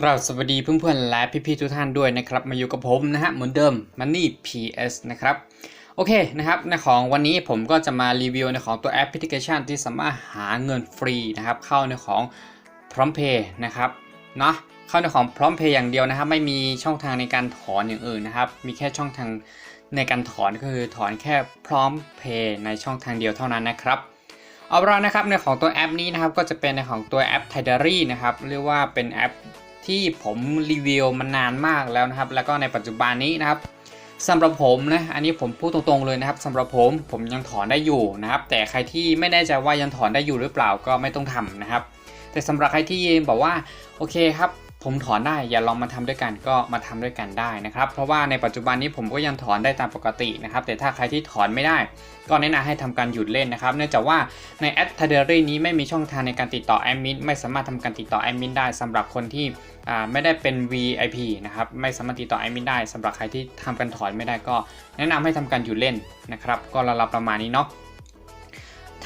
กราบสวัสดีเพื่อนๆและพี่ๆทุกท่านด้วยนะครับ มาอยู่กับผมนะฮะเหมือนเดิม Money PS นะครับโอเคนะครับในของวันนี้ผมก็จะมารีวิวในของตัวแอปพลิเคชันที่สามารถหาเงินฟรีนะครับเข้าในของพร้อมเพย์นะครับเนาะเข้าในของพร้อมเพย์อย่างเดียวนะครับ ไม่มีช่องทางในการถอนอย่างอื่นนะครับ มีแค่ช่องทางในการถอนก็คือถอนแค่พร้อมเพย์ในช่องทางเดียวเท่านั้นนะครับเอาเป็นว่านะครับในของตัวแอปนี้นะครับก็จะเป็นในของตัวแอป t i d a r y นะครับเรียกว่าเป็นแอป ที่ผมรีวิวมานานมากแล้วนะครับ แล้วก็ในปัจจุบันนี้นะครับสำหรับผมนะอันนี้ผมพูดตรงๆเลยนะครับสำหรับผมผมยังถอนได้อยู่นะครับ แต่ใครที่ไม่แน่ใจว่ายังถอนได้อยู่หรือเปล่าก็ไม่ต้องทำนะครับ แต่สำหรับใครที่บอกว่าโอเคครับ ผมถอนได้อย่าลองมาทำด้วยกันก็มาทำด้วยกันได้นะครับ เพราะว่าในปัจจุบันนี้ผมก็ยังถอนได้ตามปกตินะครับ แต่ถ้าใครที่ถอนไม่ได้ ก็แนะนำให้ทำการหยุดเล่นนะครับ เนื่องจากว่าในแอดท a d e r y นี้ไม่มีช่องทางในการติดต่อแอดมินไม่สามารถทำการติดต่อแอดมินได้สำหรับคนที่ไม่ได้เป็น VIP นะครับไม่สามารถติดต่อแอดมินได้สำหรับใครที่ทำการถอนไม่ได้ก็ แนะนำให้ทำการหยุดเล่นนะครับ ก็ระลับประมาณนี้เนาะ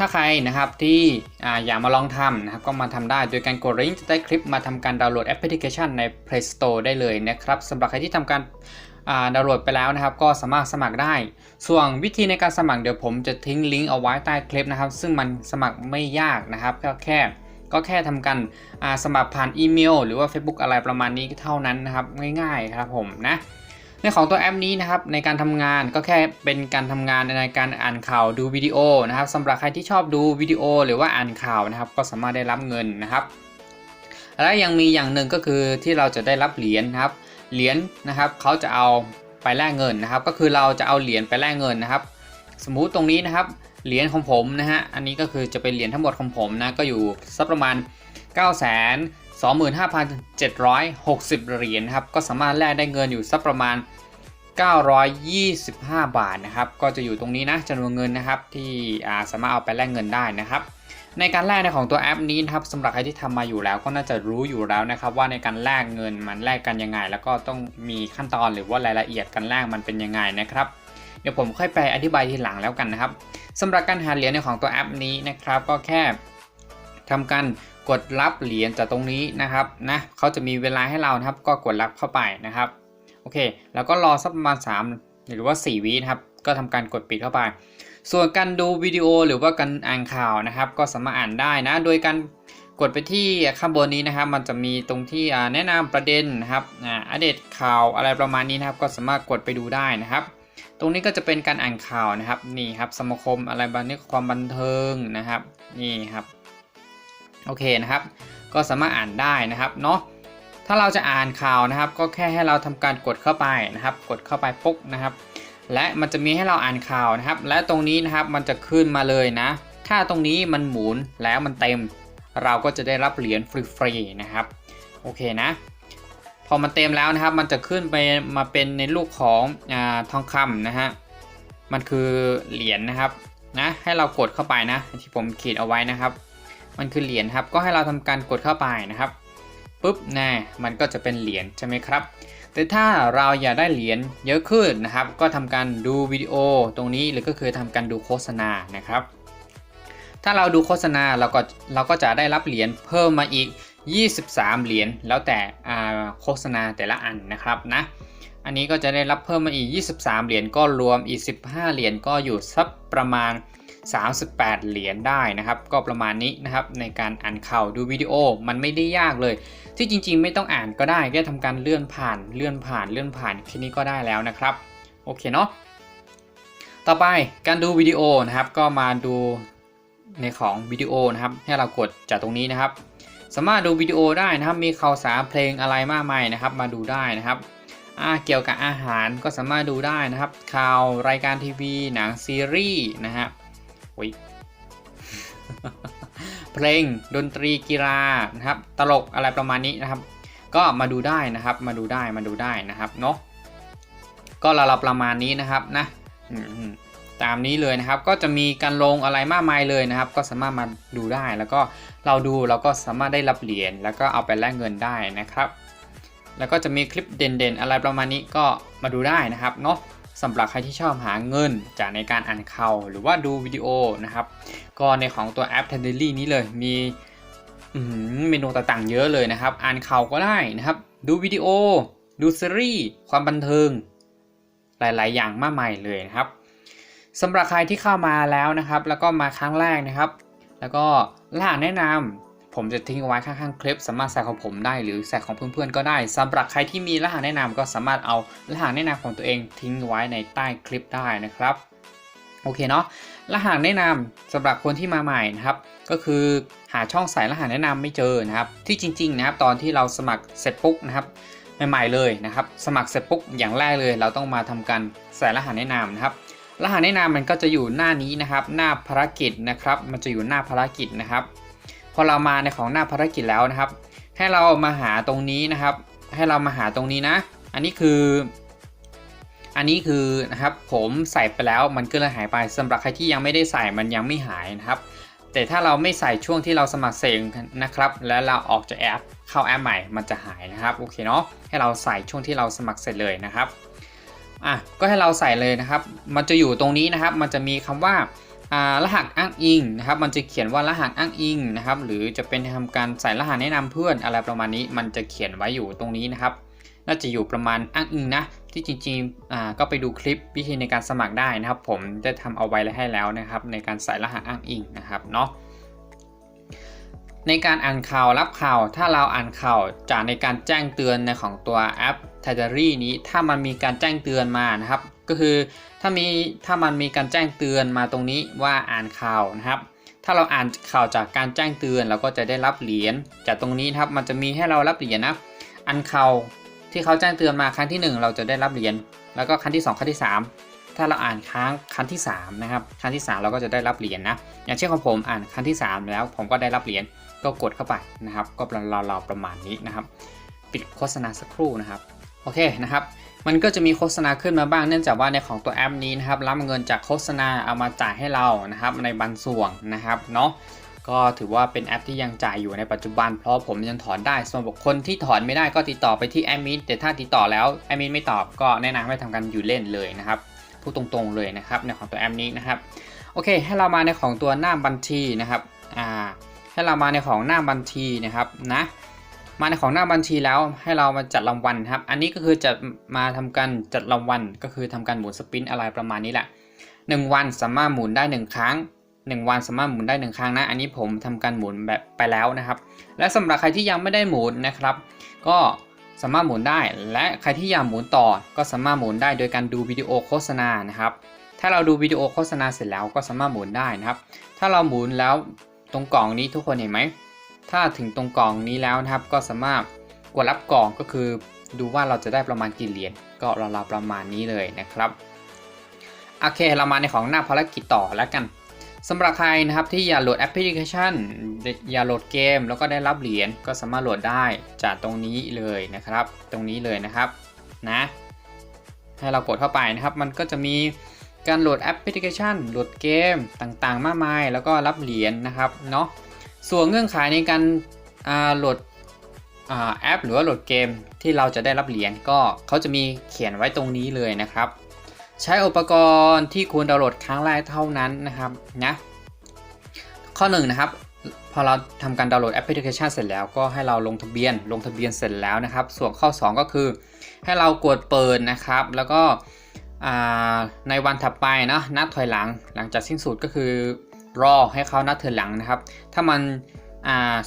ถ้าใครนะครับที่ออยากมาลองทำนะครับก็มาทำได้โดยการกดลิงก์ใต้คลิปมาทำการดาวน์โหลดแอปพลิเคชันใน Play Store ได้เลยนะครับสำหรับใครที่ทำการดาวน์โหลดไปแล้วนะครับ ก็สามารถสมัครได้ ส่วนวิธีในการสมัครเดี๋ยวผมจะทิ้งลิงก์เอาไว้ใต้คลิปนะครับ ซึ่งมันสมัครไม่ยากนะครับก็แค่ก็แค่ทำการสมัครผ่านอีเมล หรือว่า Facebook อะไรประมาณนี้เท่านั้นนะครับง่ายๆครับผมนะ ในของตัวแอปนี้นะครับในการทำงานก็แค่เป็นการทำงานในการอ่านข่าวดูวิดีโอนะครับสำหรับใครที่ชอบดูวิดีโอหรือว่าอ่านข่าวนะครับ ก็สามารถได้รับเงินนะครับ และยังมีอย่างหนึ่งก็คือที่เราจะได้รับเหรียญครับเหรียญนะครับเขาจะเอาไปแลกเงินนะครับ ก็คือเราจะเอาเหรียญไปแลกเงินนะครับ สมมุติตรงนี้นะครับเหรียญของผมนะฮะอันนี้ก็คือจะเป็นเหรียญทั้งหมดของผมนะก็อยู่สักประมาณ9 0 0 0 0 25,760 เหรียญครับ ก็สามารถแลกได้เงินอยู่สักประมาณ 925 บาทนะครับ ก็จะอยู่ตรงนี้นะจำนวนเงินนะครับที่สามารถเอาไปแลกเงินได้นะครับในการแลกในของตัวแอปนี้นะครับสำหรับใครที่ทำมาอยู่แล้วก็น่าจะรู้อยู่แล้วนะครับว่าในการแลกเงินมันแลกกันยังไง แล้วก็ต้องมีขั้นตอนหรือว่ารายละเอียดการแลกมันเป็นยังไงนะครับเดี๋ยวผมค่อยไปอธิบายทีหลังแล้วกันนะครับสำหรับการหาเหรียญในของตัวแอปนี้นะครับ ก็แค่ ทำการกดรับเหรียญจากตรงนี้นะครับนะเขาจะมีเวลาให้เรานะครับ ก็กดรับเข้าไปนะครับโอเค แล้วก็รอสักประมาณ3หรือว่า 4วินะครับ ก็ทำการกดปิดเข้าไป ส่วนการดูวิดีโอหรือว่าการอ่านข่าวนะครับ ก็สามารถอ่านได้นะ โดยการกดไปที่ข้างบนนี้นะครับ มันจะมีตรงที่แนะนำประเด็นนะครับอัปเดตข่าวอะไรประมาณนี้นะครับ ก็สามารถกดไปดูได้นะครับ ตรงนี้ก็จะเป็นการอ่านข่าวนะครับนี่ครับสมาคมอะไรบางนี้ความบันเทิงนะครับนี่ครับ โอเคนะครับ ก็สามารถอ่านได้นะครับเนาะถ้าเราจะอ่านข่าวนะครับ ก็แค่ให้เราทำการกดเข้าไปนะครับ กดเข้าไปปุ๊บนะครับ และมันจะมีให้เราอ่านข่าวนะครับ และตรงนี้นะครับมันจะขึ้นมาเลยนะ ถ้าตรงนี้มันหมุนแล้วมันเต็ม เราก็จะได้รับเหรียญฟรีๆนะครับโอเคนะ พอมันเต็มแล้วนะครับ มันจะขึ้นไปมาเป็นในรูปของอทองคำนะฮะมันคือเหรียญนะครับนะให้เรากดเข้าไปนะที่ผมขีดเอาไว้นะครับ มันคือเหรียญครับ ก็ให้เราทำการกดเข้าไปนะครับปุ๊บแน่มันก็จะเป็นเหรียญใช่ไหมครับ แต่ถ้าเราอยากได้เหรียญเยอะขึ้นนะครับ ก็ทำการดูวิดีโอตรงนี้หรือก็คือทำการดูโฆษณานะครับ ถ้าเราดูโฆษณาเราก็เราก็จะได้รับเหรียญเพิ่มมาอีก 23 เหรียญแล้วแต่โฆษณาแต่ละอันนะครับนะอันนี้ก็จะได้รับเพิ่มมาอีก 23 เหรียญก็รวมอีก 15 เหรียญก็อยู่สักประมาณ 38 เหรียญได้นะครับ ก็ประมาณนี้นะครับในการอ่านข่าวดูวิดีโอมันไม่ได้ยากเลย ที่จริงๆ ไม่ต้องอ่านก็ได้แค่ทำการเลื่อนผ่านเลื่อนผ่านเลื่อนผ่านแค่นี้ก็ได้แล้วนะครับ โอเคเนาะต่อไปการดูวิดีโอนะครับ ก็มาดูในของวิดีโอนะครับ ให้เรากดจากตรงนี้นะครับ สามารถดูวิดีโอได้นะครับ มีข่าวสารเพลงอะไรมากมายนะครับ มาดูได้นะครับเกี่ยวกับอาหารก็สามารถดูได้นะครับ ข่าวรายการทีวี หนังซีรีส์นะครับ เพลงดนตรีกีฬานะครับ ตลกอะไรประมาณนี้นะครับ ก็มาดูได้นะครับ มาดูได้มาดูได้นะครับเนาะก็เราประมาณนี้นะครับนะตามนี้เลยนะครับ ก็จะมีการลงอะไรมากมายเลยนะครับ ก็สามารถมาดูได้แล้วก็เราดูเราก็สามารถได้รับเหรียญแล้วก็เอาไปแลกเงินได้นะครับ แล้วก็จะมีคลิปเด่นๆ อะไรประมาณนี้ก็มาดูได้นะครับเนาะ สำหรับใครที่ชอบหาเงินจากในการอ่านข่าวหรือว่าดูวิดีโอนะครับ ก็ในของตัวแอป t e n d e r y นี้เลยมีเมนูต่างๆเยอะเลยนะครับ อ่านข่าวก็ได้นะครับ ดูวิดีโอ ดูซีรีส์ความบันเทิง หลายๆ อย่างมากมายเลยนะครับสำหรับใครที่เข้ามาแล้วนะครับ แล้วก็มาครั้งแรกนะครับ แล้วก็รหัสแนะนำ ผมจะทิ้งไว้ข้างๆคลิป สามารถใส่ของผมได้หรือใส่ของเพื่อนๆก็ได้สำหรับใครที่มีรหัสแนะนำก็สามารถเอารหัสแนะนำของตัวเองทิ้งไว้ในใต้คลิปได้นะครับโอเคเนาะรหัสแนะนำสำหรับคนที่มาใหม่นะครับ ก็คือหาช่องใส่รหัสแนะนำไม่เจอนะครับ ที่จริงๆนะครับตอนที่เราสมัครเสร็จปุ๊บนะครับใหม่ๆเลยนะครับ สมัครเสร็จปุ๊บอย่างแรกเลย เราต้องมาทำการใส่รหัสแนะนำนะครับ รหัสแนะนำมันก็จะอยู่หน้านี้นะครับ หน้าภารกิจนะครับ มันจะอยู่หน้าภารกิจนะครับ อเรามาในของหน้าภารกิจแล้วนะครับ ให้เรามาหาตรงนี้นะครับ ให้เรามาหาตรงนี้นะ อันนี้คือ อันนี้คือนะครับผมใส่ไปแล้วมันก็เลยหายไปสำหรับใครที่ยังไม่ได้ใส่มันยังไม่หายนะครับ แต่ถ้าเราไม่ใส่ช่วงที่เราสมัครเสร็จนะครับ แล้วเราออกจากแอปเข้าแอปใหม่มันจะหายนะครับโอเคเนาะให้เราใส่ช่วงที่เราสมัครเสร็จเลยนะครับอะก็ให้เราใส่เลยนะครับ มันจะอยู่ตรงนี้นะครับ มันจะมีคำว่าอ่า รหัสอ้างอิงนะครับ มันจะเขียนว่ารหัสอ้างอิงนะครับ หรือจะเป็นทำการใส่รหัสแนะนำเพื่อนอะไรประมาณนี้ มันจะเขียนไว้อยู่ตรงนี้นะครับ น่าจะอยู่ประมาณอ้างอิงนะ ที่จริงๆก็ไปดูคลิปวิธีในการสมัครได้นะครับ ผมได้ทำเอาไว้ให้แล้วนะครับ ในการใส่รหัสอ้างอิงนะครับเนาะในการอ่านข่าวรับข่าว ถ้าเราอ่านข่าวจากในการแจ้งเตือนในของตัวแอป t i d a r y นี้ ถ้ามันมีการแจ้งเตือนมานะครับ ก็คือถ้ามีถ้ามันมีการแจ้งเตือนมาตรงนี้ว่าอ่านข่าวนะครับ ถ้าเราอ่านข่าวจากการแจ้งเตือนเราก็จะได้รับเหรียญจากตรงนี้นะครับมันจะมีให้เรารับเหรียญนะอ่านข่าวที่เขาแจ้งเตือนมาครั้งที่ 1 เราจะได้รับเหรียญแล้วก็ครั้งที่ 2 ครั้งที่ 3 ถ้าเราอ่านครั้งครั้งที่3นะครับครั้งที่ 3 เราก็จะได้รับเหรียญนะอย่างเช่นของผมอ่านครั้งที่ 3 แล้วผมก็ได้รับเหรียญก็กดเข้าไปนะครับ ก็ราๆประมาณนี้นะครับ ปิดโฆษณาสักครู่นะครับโอเคนะครับ มันก็จะมีโฆษณาขึ้นมาบ้างเนื่องจากว่าในของตัวแอปนี้นะครับรับเงินจากโฆษณาเอามาจ่ายให้เรานะครับในบางส่วนนะครับเนาะก็ถือว่าเป็นแอปที่ยังจ่ายอยู่ในปัจจุบันเพราะผมยังถอนได้ ส่วนบุคคลที่ถอนไม่ได้ก็ติดต่อไปที่แอดมินแต่ถ้าติดต่อแล้วแอดมินไม่ตอบก็แนะนำให้ทำการอยู่เล่นเลยนะครับพูดตรงๆเลยนะครับในของตัวแอปนี้นะครับโอเค ให้เรามาในของตัวหน้าบัญชีนะครับอ่าให้เรามาในของหน้าบัญชีนะครับนะ มาในของหน้าบัญชีแล้วให้เรามาจัดรางวัลครับ อันนี้ก็คือจะมาทำการจัดรางวัลก็คือทำการหมุนสปินอะไรประมาณนี้แหละ 1 วันสามารถหมุนได้ 1 ครั้ง 1 วันสามารถหมุนได้ 1 ครั้งนะ อันนี้ผมทำการหมุนแบบไปแล้วนะครับ และสำหรับใครที่ยังไม่ได้หมุนนะครับ ก็สามารถหมุนได้ และใครที่อยากหมุนต่อก็สามารถหมุนได้โดยการดูวิดีโอโฆษณานะครับ ถ้าเราดูวิดีโอโฆษณาเสร็จแล้วก็สามารถหมุนได้นะครับ ถ้าเราหมุนแล้วตรงกล่องนี้ทุกคนเห็นไหม ถ้าถึงตรงกล่องนี้แล้วนะครับ ก็สามารถกดรับกล่องก็คือดูว่าเราจะได้ประมาณกี่เหรียญก็ราวๆประมาณนี้เลยนะครับโอเคเรามาในของหน้าภารกิจต่อแล้วกันสำหรับใครนะครับที่อยากโหลดแอปพลิเคชัน อยากโหลดเกม แล้วก็ได้รับเหรียญก็สามารถโหลดได้จากตรงนี้เลยนะครับ ตรงนี้เลยนะครับนะให้เรากดเข้าไปนะครับ มันก็จะมีการโหลดแอปพลิเคชันโหลดเกมต่างๆ มากมาย แล้วก็รับเหรียญนะครับเนาะ ส่วนเงื่อนไขในการโหลดแอป หรือว่าโหลดเกมที่เราจะได้รับเหรียญก็เขาจะมีเขียนไว้ตรงนี้เลยนะครับ ใช้อุปกรณ์ที่ควรดาวน์โหลดครั้งแรกเท่านั้นนะครับนะข้อ1นนะครับพอเราทำการดาวน์โหลดแอปพลิเคชันเสร็จแล้วก็ให้เราลงทะเบียนลงทะเบียนเสร็จแล้วนะครับ ส่วนข้อ 2 ก็คือ ให้เรากดเปิดนะครับ แล้วก็ในวันถัดไปนะนัดถอยหลังหลังจากสิ้นสุดก็คือ รอให้เขานัดถอยหลังนะครับ ถ้ามัน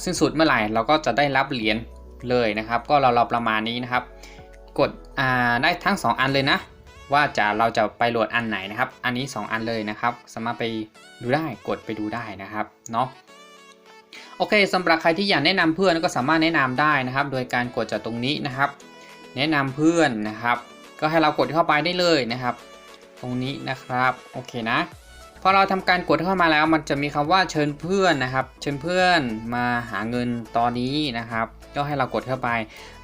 สิ้นสุดเมื่อไหร่เราก็จะได้รับเหรียญเลยนะครับ ก็เราเราประมาณนี้นะครับ กดได้ทั้ง 2 อันเลยนะ ว่าจะเราจะไปโหลดอันไหนนะครับ อันนี้ 2 อันเลยนะครับ สามารถไปดูได้กดไปดูได้นะครับเนาะโอเคสำหรับใครที่อยากแนะนำเพื่อนก็สามารถแนะนำได้นะครับ โดยการกดจากตรงนี้นะครับ แนะนำเพื่อนนะครับ ก็ให้เรากดเข้าไปได้เลยนะครับ ตรงนี้นะครับโอเคนะ พอเราทำการกดเข้ามาแล้ว มันจะมีคำว่าเชิญเพื่อนนะครับ เชิญเพื่อนมาหาเงินตอนนี้นะครับ ก็ให้เรากดเข้าไป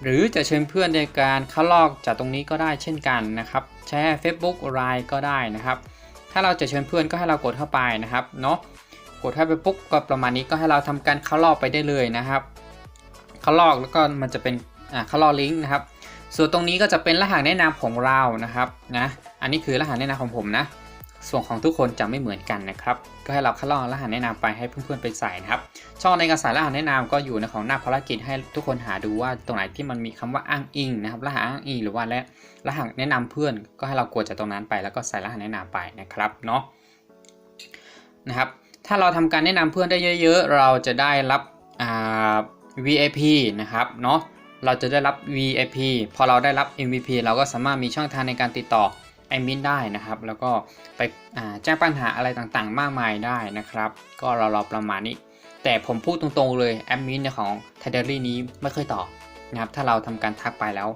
หรือจะเชิญเพื่อนในการเข้าลอกจากตรงนี้ก็ได้เช่นกันนะครับ แชร์ Facebook ไลน์ก็ได้นะครับ ถ้าเราจะเชิญเพื่อนก็ให้เรากดเข้าไปนะครับเนาะกดเข้าไปปุ๊บก็ประมาณนี้ก็ให้เราทำการเข้าลอกไปได้เลยนะครับเข้าลอกแล้วก็มันจะเป็นอ่าเข้าลอกลิงก์นะครับ ส่วนตรงนี้ก็จะเป็นรหัสแนะนำของเรานะครับนะอันนี้คือรหัสแนะนำของผมนะ ส่วนของทุกคนจะไม่เหมือนกันนะครับ ก็ให้เราคัดลอกรหัสแนะนำไปให้เพื่อนๆไปใส่นะครับ ช่องในการใส่รหัสแนะนำก็อยู่ในของหน้าภารกิจให้ทุกคนหาดูว่าตรงไหนที่มันมีคำว่าอ้างอิงนะครับ รหัสอ้างอิงหรือว่าและรหัสแนะนำเพื่อน ก็ให้เรากดจากตรงนั้นไป แล้วก็ใส่รหัสแนะนำไปนะครับเนาะนะครับ ถ้าเราทำการแนะนำเพื่อนได้เยอะ ๆ เราจะได้รับอ่า VIP นะครับเนาะเราจะได้รับ VIP พอเราได้รับ MVP เราก็สามารถมีช่องทางในการติดต่อ แอดมินได้นะครับ แล้วก็ไปแจ้งปัญหาอะไรต่างๆ มากมายได้นะครับ ก็เราเราประมาณนี้ แต่ผมพูดตรงๆเลยแอดมินของ t ทเดอรี่นี้ไม่เคยตอบนะครับถ้าเราทำการทักไปแล้ว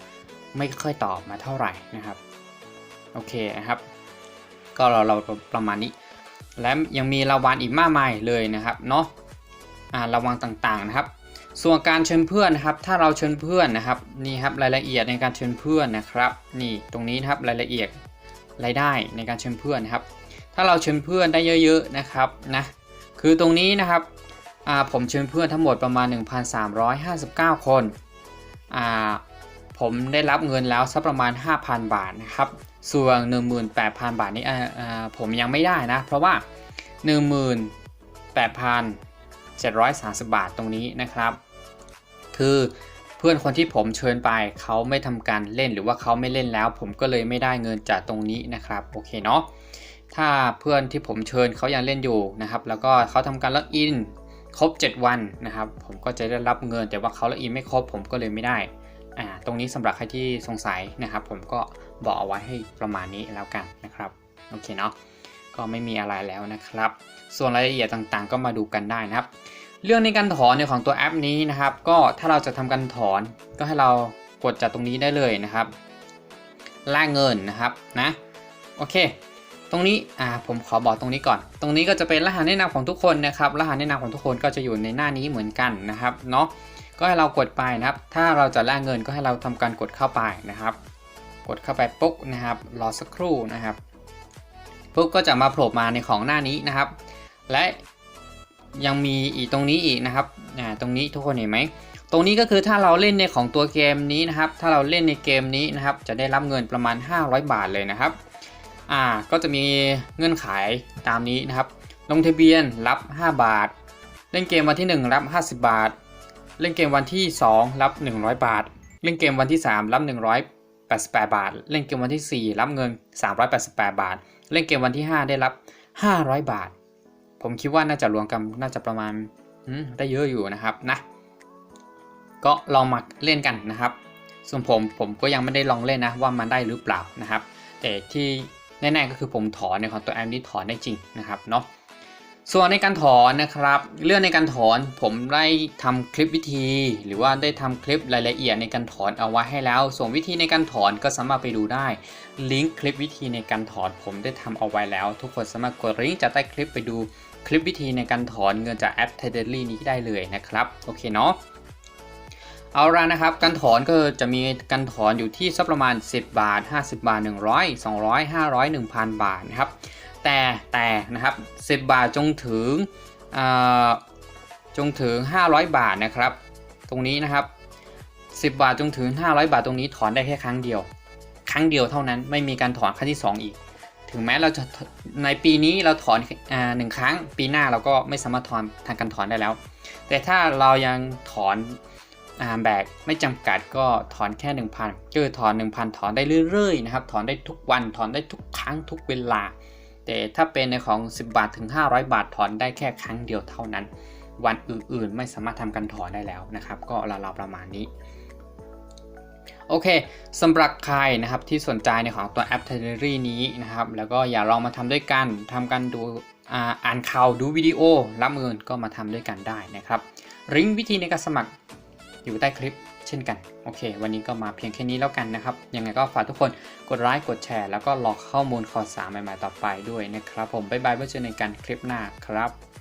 ไม่ค่อยตอบมาเท่าไหร่นะครับโอเคนะครับ ก็เราเราประมาณนี้ และยังมีรางวัลอีกมากมายเลยนะครับเนาะรางวัลต่างๆนะครับ ส่วนการเชิญเพื่อนนะครับ ถ้าเราเชิญเพื่อนนะครับนี่ครับรายละเอียดในการเชิญเพื่อนนะครับ นี่ตรงนี้นะครับรายละเอียด รายได้ในการเชิญเพื่อนนะครับ ถ้าเราเชิญเพื่อนได้เยอะๆนะครับนะคือตรงนี้นะครับผมเชิญเพื่อนทั้งหมดประมาณ 1,359 คนอ่าผมได้รับเงินแล้วสักประมาณ 5,000 บาทนะครับ ส่วน 18,000 บาทนี้อ่าอ่าผมยังไม่ได้นะ เพราะว่า 18,730 บาทตรงนี้นะครับ คือ พื่อนคนที่ผมเชิญไปเขาไม่ทำการเล่นหรือว่าเขาไม่เล่นแล้ว ผมก็เลยไม่ได้เงินจากตรงนี้นะครับโอเคเนาะถ้าเพื่อนที่ผมเชิญเขายังเล่นอยู่นะครับ แล้วก็เขาทำการล็อกอินครบ 7 วันนะครับ ผมก็จะได้รับเงินแต่ว่าเขาล็อกอินไม่ครบ ผมก็เลยไม่ได้อ่าตรงนี้สำหรับใครที่สงสัยนะครับ ผมก็บอกเอาไว้ให้ประมาณนี้แล้วกันนะครับโอเคเนาะก็ไม่มีอะไรแล้วนะครับ ส่วนรายละเอียดต่างๆ ก็มาดูกันได้นะครับ เรื่องในการถอนในของตัวแอปนี้นะครับ ก็ถ้าเราจะทำการถอนก็ให้เรากดจากตรงนี้ได้เลยนะครับแลกเงินนะครับนะโอเค ตรงนี้อ่าผมขอบอกตรงนี้ก่อน ตรงนี้ก็จะเป็นรหัสแนะนำของทุกคนนะครับ รหัสแนะนำของทุกคนก็จะอยู่ในหน้านี้เหมือนกันนะครับเนาะก็ให้เรากดไปนะครับ ถ้าเราจะแลกเงินก็ให้เราทำการกดเข้าไปนะครับ กดเข้าไปปุ๊บนะครับรอสักครู่นะครับปุ๊บก็จะมาโผล่มาในของหน้านี้นะครับ และ ยังมีอีกตรงนี้อีกนะครับอ่าตรงนี้ทุกคนเห็นไหมตรงนี้ก็คือถ้าเราเล่นในของตัวเกมนี้นะครับ ถ้าเราเล่นในเกมนี้นะครับ จะได้รับเงินประมาณ 500 บาทเลยนะครับอ่าก็จะมีเงื่อนไขตามนี้นะครับ ลงทะเบียนรับ 5 บาท เล่นเกมวันที่ 1 รับ 50 บาท เล่นเกมวันที่ 2 รับ 100 บาท เล่นเกมวันที่ 3 รับ 188 บาท เล่นเกมวันที่ 4 รับเงิน 388 บาท เล่นเกมวันที่ 5 ได้รับ 500 บาท ผมคิดว่าน่าจะรวมกันน่าจะประมาณได้เยอะอยู่นะครับนะ ก็ลองมาเล่นกันนะครับ ส่วนผมผมก็ยังไม่ได้ลองเล่นนะว่ามันได้หรือเปล่านะครับ แต่ที่แน่ๆก็คือผมถอนในของตัวแอมนี้ถอนได้จริงนะครับเนาะ ส่วนในการถอนนะครับ เรื่องในการถอนผมได้ทำคลิปวิธี หรือว่าได้ทำคลิปรายละเอียดในการถอนเอาไว้ให้แล้ว ส่วนวิธีในการถอนก็สามารถไปดูได้ ลิงก์คลิปวิธีในการถอนผมได้ทำเอาไว้แล้ว ทุกคนสามารถกดลิงก์จากใต้คลิปไปดูคลิปวิธีในการถอนเงินจากแอป t ทเดอรี่นี้ได้เลยนะครับโอเคเนาะเอาละนะครับ การถอนก็จะมีการถอนอยู่ที่สักประมาณ 10 บาท 50 บาท 100 200 500 1000 บาทนะครับ แต่แต่นะครับ10 บาทจงถึงจงถึง 500 บาทนะครับ ตรงนี้นะครับ 10 บาทจงถึง 500 บาทตรงนี้ถอนได้แค่ครั้งเดียว ครั้งเดียวเท่านั้นไม่มีการถอนครั้งที่ 2 อีก ถึงแม้เราจะในปีนี้เราถอนหนึ่งครั้ง ปีหน้าเราก็ไม่สามารถถอนทางการถอนได้แล้ว แต่ถ้าเรายังถอนอแบบไม่จำกัดก็ถอนแค่ 1,000ก็คือถอน 1,000 ถอนได้เรื่อยๆนะครับ ถอนได้ทุกวัน ถอนได้ทุกครั้งทุกเวลา แต่ถ้าเป็นในของ 10 บาทถึง 500 บาทถอนได้แค่ครั้งเดียวเท่านั้น วันอื่นๆ ไม่สามารถทำการถอนได้แล้วนะครับ ก็ราวๆประมาณนี้โอเคสำหรับใครนะครับที่สนใจในของตัวแอป t ทเ e อรี่นี้นะครับแล้วก็อย่าลองมาทำด้วยกันทำกันดูอ่าอ่านข่าวดูวิดีโอรับเงินก็มาทำด้วยกันได้นะครับลิงก์วิธีในการสมัครอยู่ใต้คลิป เช่นกัน โอเค วันนี้ก็มาเพียงแค่นี้แล้วกันนะครับ ยังไงก็ฝากทุกคนกดไลค์กดแชร์ แล้วก็รอข้อมูลข่าวสารใหม่ๆต่อไปด้วยนะครับผมบ๊ายบายไว้เจอกันคลิปหน้าครับ